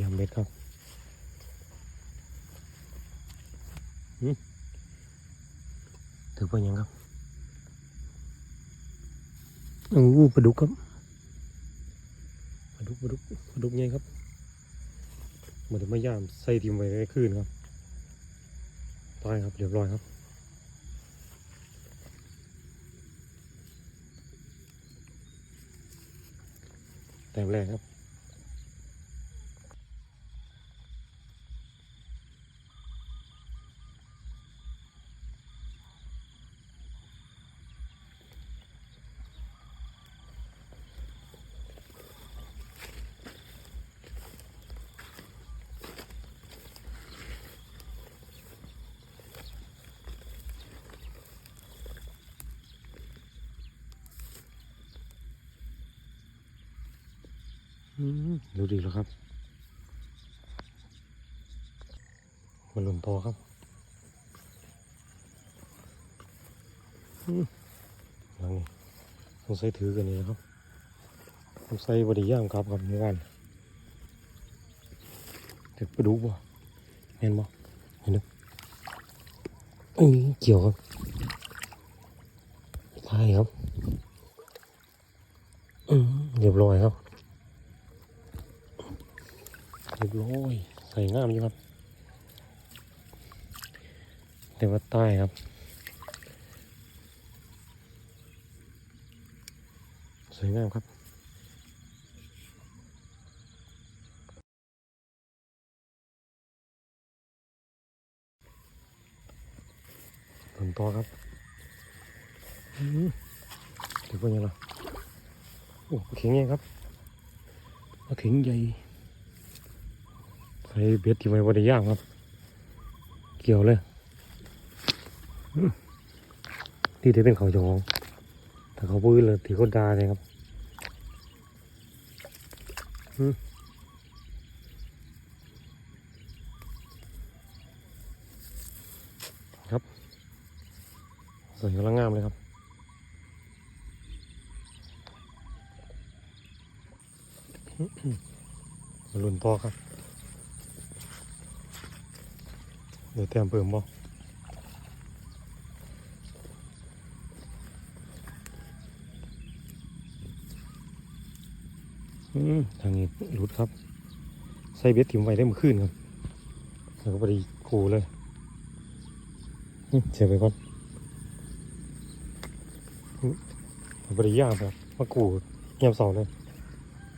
ยำเบ็ดครับถือเป็นยังครับโอ้ปลาดุกครับปลาดุกปลาดุกปลาดุกใหญ่ครับเหมือนไม่ย่ามใส่ทิมไว้ในคืนครับตายครับเรียบร้อยครับแต้มแรกครับ ดูดีแล้วครับมันหล่นต่อครับอืมหลังนี้ต้องใส่ถือกันนี่ครับต้องใส่บไดีย่างครับครับในวันเด็กไปดูบ่เห็นบ่เห็นดูเอ้ยเกี่ยวครับใช่ครับอืมเรียบร้อยครับ เรียบร้อยใส่งามอยู่ครับ แต่ว่าใต้ครับ สวยงามครับผลต่อครับอืมเดี๋ยวเป็นยังไงโอ้เข็งใหญ่ครับเข็งใหญ่ ใส่เบ็ดที่ไม่บริย่างครับ เกี่ยวเลยที่ได้เป็นเขาจองแต่เขาปื้นเลยที่เขาดาเลยครับครับสวยกำลังงามเลยครับมาลุนต่อครับ เดี๋ยวเตรียมเพิ่มบ่อืมทางนี้รุดครับใส่เบ็ดถิ่มไว้ได้เมื่อคืนครับแล้วก็พอดีกูเลยเสียไปก่อนอืมพอดีย่างครับมากูเงียบเสาเลย